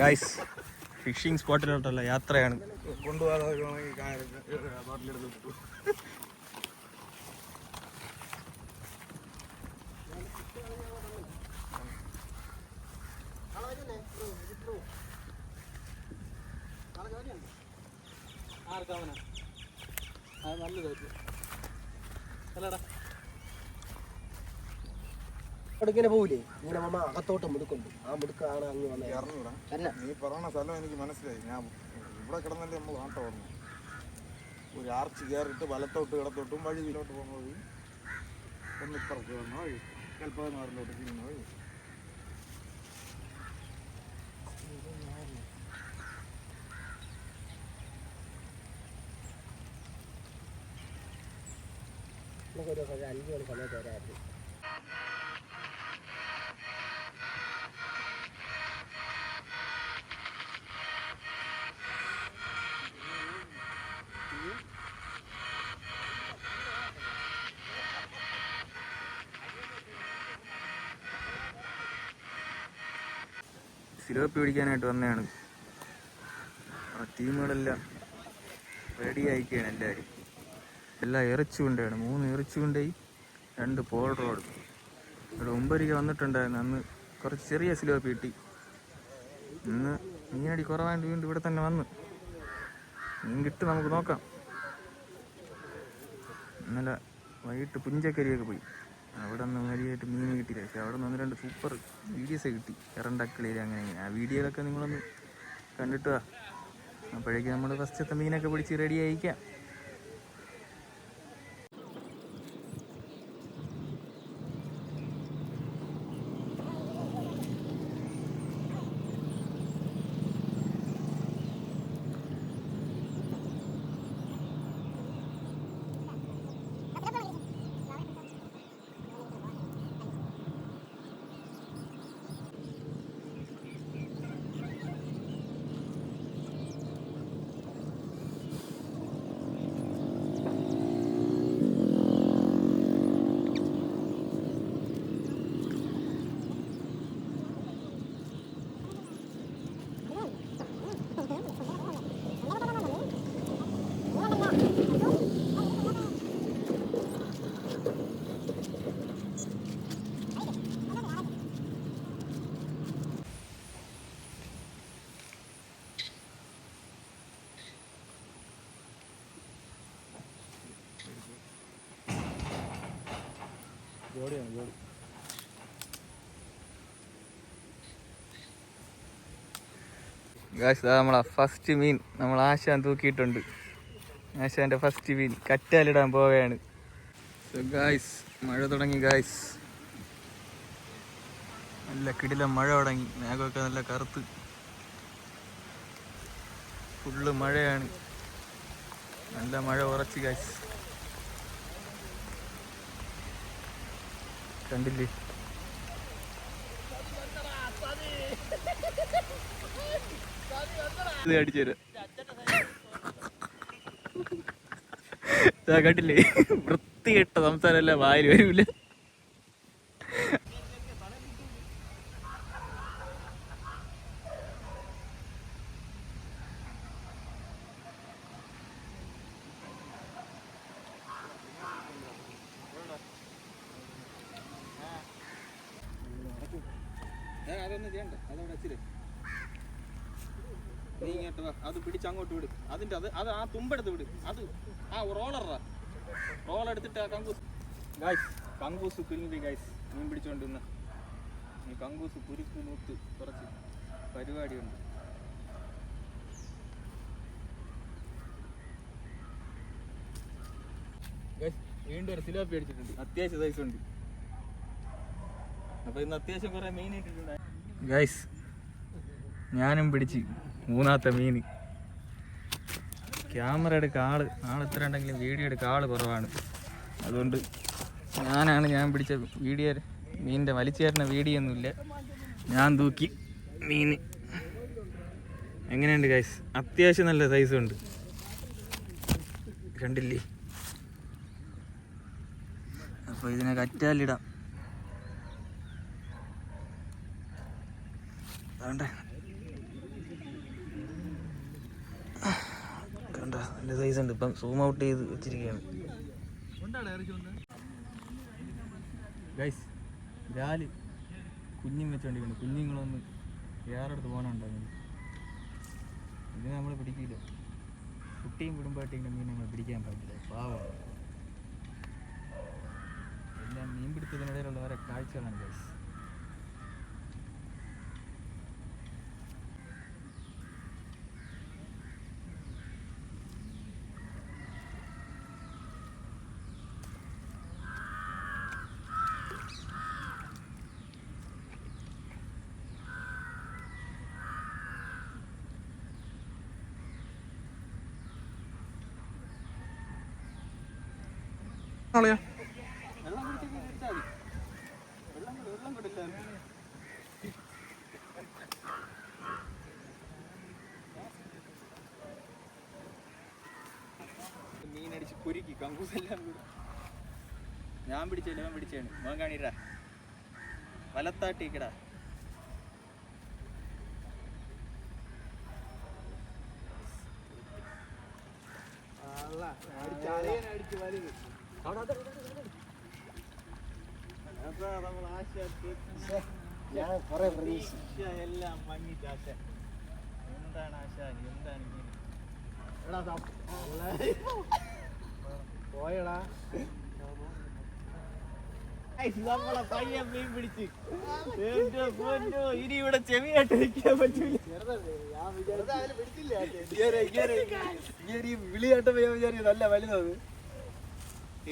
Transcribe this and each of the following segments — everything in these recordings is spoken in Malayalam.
ഗൈസ് ഫിഷിംഗ് സ്പോട്ടിലോട്ടുള്ള യാത്രയാണ്. കൊണ്ടുപോകാതെ പാട്ടിലെടുത്ത് ഇങ്ങനെ പോവില്ലേ? ഇങ്ങനെ മാമ അകത്തോട്ട് മുടുക്കുണ്ട്. ആ മുടുക്കാണ് അങ്ങ് വന്നത്. അറിഞ്ഞൂടാ നീ സ്ഥലം എനിക്ക് മനസ്സിലായി. ഞാൻ ഇവിടെ കിടന്നല്ലേ നമ്മൾ നാട്ടം ഓർമ്മ ഒരു ആർച്ച് കയറിയിട്ട് വലത്തോട്ട് ഇടത്തോട്ടും വഴി ഇതിലോട്ട് പോകുന്ന വഴി ഒന്ന് ഇപ്പുറത്ത് വന്ന വഴി. കൽപ്പകനാറിലോട്ട് തിരിയുന്ന വഴി. നമുക്കൊരു ഒരു അഞ്ച് മണി സമയത്ത് വരായിരുന്നു സിലോപ്പി പിടിക്കാനായിട്ട് വന്നതാണ്. ടീമുകളെല്ലാം റെഡി ആയിക്കുകയാണ് എല്ലാവരും. എല്ലാം ഇറച്ചി കൊണ്ടാണ് മൂന്ന് ഇറച്ചി കൊണ്ടായി രണ്ട് പോൾ ഇവിടെ ഒമ്പരിക വന്നിട്ടുണ്ടായിരുന്നു. അന്ന് കുറച്ച് ചെറിയ സിലോപ്പി കിട്ടി. ഇന്ന് മീനടി കുറവായിട്ട് വീണ്ടും ഇവിടെ തന്നെ വന്ന്. മീൻ കിട്ടും നമുക്ക് നോക്കാം. ഇന്നലെ വൈകിട്ട് പുഞ്ചക്കരിയൊക്കെ പോയി. അവിടെ നിന്ന് വലിയായിട്ട് മീൻ കിട്ടിയില്ല. പക്ഷെ അവിടെ നിന്ന് രണ്ട് സൂപ്പർ വീഡിയോസ് കിട്ടി. ഇറണ്ടക്കിളിയിൽ അങ്ങനെ ഇങ്ങനെ. ആ വീഡിയോയിലൊക്കെ നിങ്ങളൊന്ന് കണ്ടിട്ട് അപ്പോഴേക്കും നമ്മൾ ഫസ്റ്റത്തെ മീനൊക്കെ പിടിച്ച് റെഡി ആയിക്കാം ഗായ്സ് നമ്മളെ ഫസ്റ്റ് മീൻ. നമ്മൾ ആശാൻ തൂക്കിയിട്ടുണ്ട്. ആശാന്റെ ഫസ്റ്റ് മീൻ. കറ്റാലിടാൻ പോവുകയാണ്. ഗായ്സ് മഴ തുടങ്ങി ഗായ്സ് നല്ല കിടില മഴ തുടങ്ങി. മേഘമൊക്കെ നല്ല കറുത്ത്. ഫുള്ള് മഴയാണ്. നല്ല മഴ ഉറച്ച് ഗായ്സ് കണ്ടില്ലേ? അടിച്ചു തരാം. കണ്ടില്ലേ? വൃത്തികെട്ട സംസാരമല്ല? വായിൽ വരൂല. അതൊന്നും ചെയ്യണ്ട. അതവിടെ വെച്ചില്ലേ? നീ ഇങ്ങോട്ട് അത് പിടിച്ച് അങ്ങോട്ട് വിട്. അതിന്റെ അത് അത് ആ തുമ്പെടുത്ത് വിട്. അത് ആ റോളറാ. റോൾ എടുത്തിട്ട് ആ കങ്കൂസ്. ഗായ്സ് കങ്കൂസ് കുരുമ്പി ഗായ്സ് മീൻ പിടിച്ചോണ്ട് ഇന്ന് ഈ കങ്കൂസ് കുരുക്ക് നൂത്ത് കുറച്ച് പരിപാടിയുണ്ട്. വീണ്ടും ഒരു സിലോപ്പി അടിച്ചിട്ടുണ്ട്. അത്യാവശ്യം സൈസ് ഉണ്ട്. അപ്പൊ ഇന്ന് അത്യാവശ്യം കുറെ മെയിൻ ഇട്ടിട്ടുണ്ട് ഗൈസ് ഞാനും പിടിച്ച്. മൂന്നാമത്തെ മീൻ. ക്യാമറ എടുക്കുക ആൾ ആൾ എത്ര ഉണ്ടെങ്കിലും വീഡിയോ എടുക്കുക ആൾ കുറവാണ്. അതുകൊണ്ട് ഞാനാണ് ഞാൻ പിടിച്ച വീഡിയോ മീനിന്റെ വലിച്ചേരുന്ന വീഡിയോ ഒന്നുമില്ല ഞാൻ തൂക്കി മീൻ. എങ്ങനെയുണ്ട് ഗൈസ് അത്യാവശ്യം നല്ല സൈസും ഉണ്ട്. കണ്ടില്ലേ? അപ്പോൾ ഇതിനെ കറ്റാലിടാം. കണ്ടേ നല്ല സൈസ് ഉണ്ട്. ഇപ്പം സൂം ഔട്ട് ചെയ്ത് വെച്ചിരിക്കുകയാണ്. കുഞ്ഞും വെച്ചോണ്ടിരിക്കുന്നു കുഞ്ഞുങ്ങളൊന്ന് വേറെ അടുത്ത് പോകാനുണ്ടായിരുന്നു ഇത് നമ്മൾ പിടിക്കില്ല. കുട്ടിയും കുടുംബമായിട്ട് മീൻ നമ്മൾ പിടിക്കാൻ പറ്റില്ല. പാവം. എല്ലാം മീൻ പിടുത്തത്തിനിടയിലുള്ള വേറെ കാഴ്ചകളാണ് ഗൈസ് നാളെയാ മീനടിച്ച് കുരുക്കി കങ്കൂസെല്ലാം കൂടെ. ഞാൻ പിടിച്ചില്ല അവൻ പിടിച്ചാണ്. മോൻ കാണിടാ വലത്താട്ടിക്കടാ. ഞാൻ എല്ലാം എന്താണ് എന്താണ് പോയടാ പയ്യൻ മീൻ ഇനി ഇവിടെ ചെവിയായിട്ട് നിൽക്കാൻ പറ്റൂല വിളിയാട്ടം ഞാൻ വിചാരിക്കും നല്ല വലുതാണ്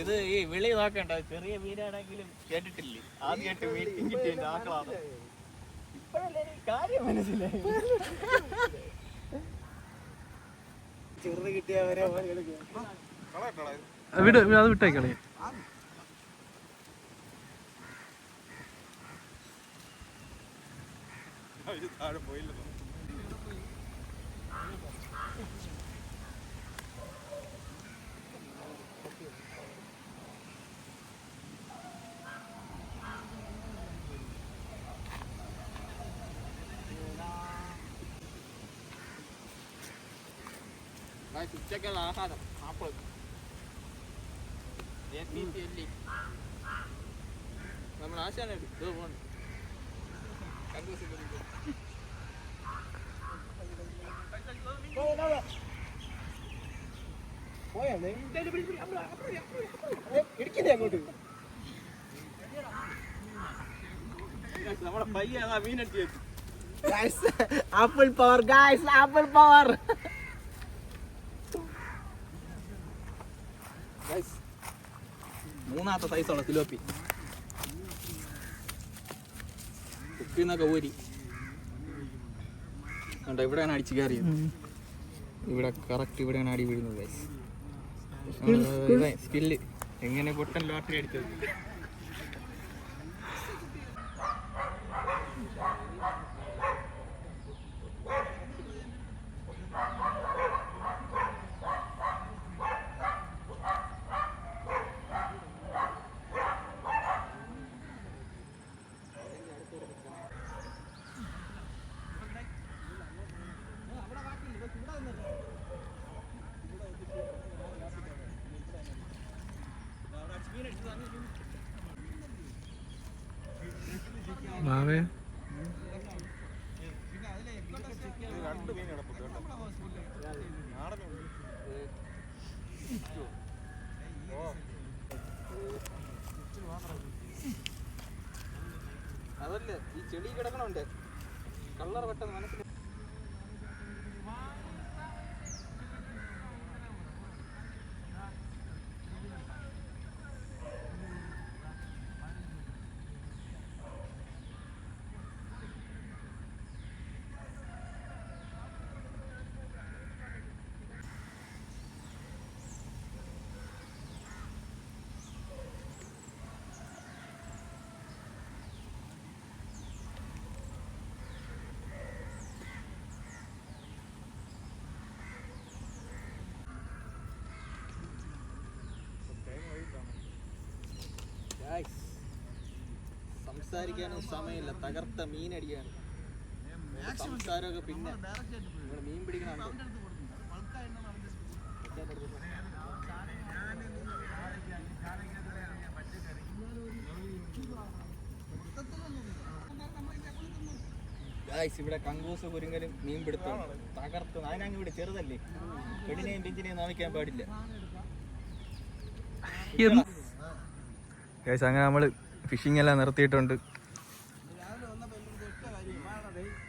ഇത് ഈ വിളി നോക്കണ്ട ചെറിയ മീനാണെങ്കിലും കേട്ടിട്ടില്ലേ? ആദ്യമായിട്ട് മീറ്റിംഗ് കിട്ടിയ ആക്കളാണ്. ഇപ്പോഴല്ലേ കാര്യം മനസ്സിലായി? ചെറുത് കിട്ടിയവരെ വിട് അത് വിട്ടേക്കളേ താഴെ പോയില്ല ഉച്ചക്കുള്ള ആഹാരം ആപ്പിൾ നമ്മൾ ആശാന ഇടിക്കുന്നേ അങ്ങോട്ട് നമ്മളെ പയ്യ മീനടിച്ചു apple power guys apple power മൂന്നാമത്തെ സൈസുള്ള സിലോപ്പി? കുക്കിന്നൊക്കെ ഊരി. കണ്ടോ ഇവിടെയാണ് അടിച്ചു കയറിയത്. ഇവിടെ കറക്റ്റ് ഇവിടെയാണ് അടി വീഴുന്നത് സ്കില്ല് എങ്ങനെ പൊട്ടൻ ലോട്ടറി അടിച്ചത്. മാവേ അതല്ല ഈ ചെളി കിടക്കണുണ്ട്. കളർ പെട്ടെന്ന് മനസ്സിൽ സംസാരിക്കാനും സമയമില്ല. തകർത്ത മീനടിയാണ് സംസാരമൊക്കെ പിന്നെ ഇവിടെ മീൻ പിടിക്കണം ഇവിടെ കങ്കൂസ് കുരുങ്ങലും മീൻ പിടുത്തം. തകർത്ത്. അതിനങ്ങ് ഇവിടെ ചെറുതല്ലേ? പെണ്ണിനെയും പിഞ്ചിനെയും നമിക്കാൻ പാടില്ല. അങ്ങനെ നമ്മൾ ഫിഷിംഗ് എല്ലാം നിർത്തിയിട്ടുണ്ട്.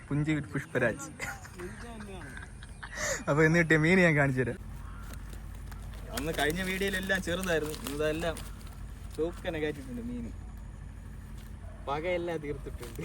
പുഞ്ചി പുഷ്പരാജ്. അപ്പൊ എന്ന് കിട്ടിയ മീൻ ഞാൻ കാണിച്ചു തരാം. അന്ന് കഴിഞ്ഞ വീഡിയോയിലെല്ലാം ചെറുതായിരുന്നു. ഇതെല്ലാം ചോക്കനെ കയറ്റിട്ടുണ്ട് മീൻ. പകയെല്ലാം തീർത്തിട്ടുണ്ട്.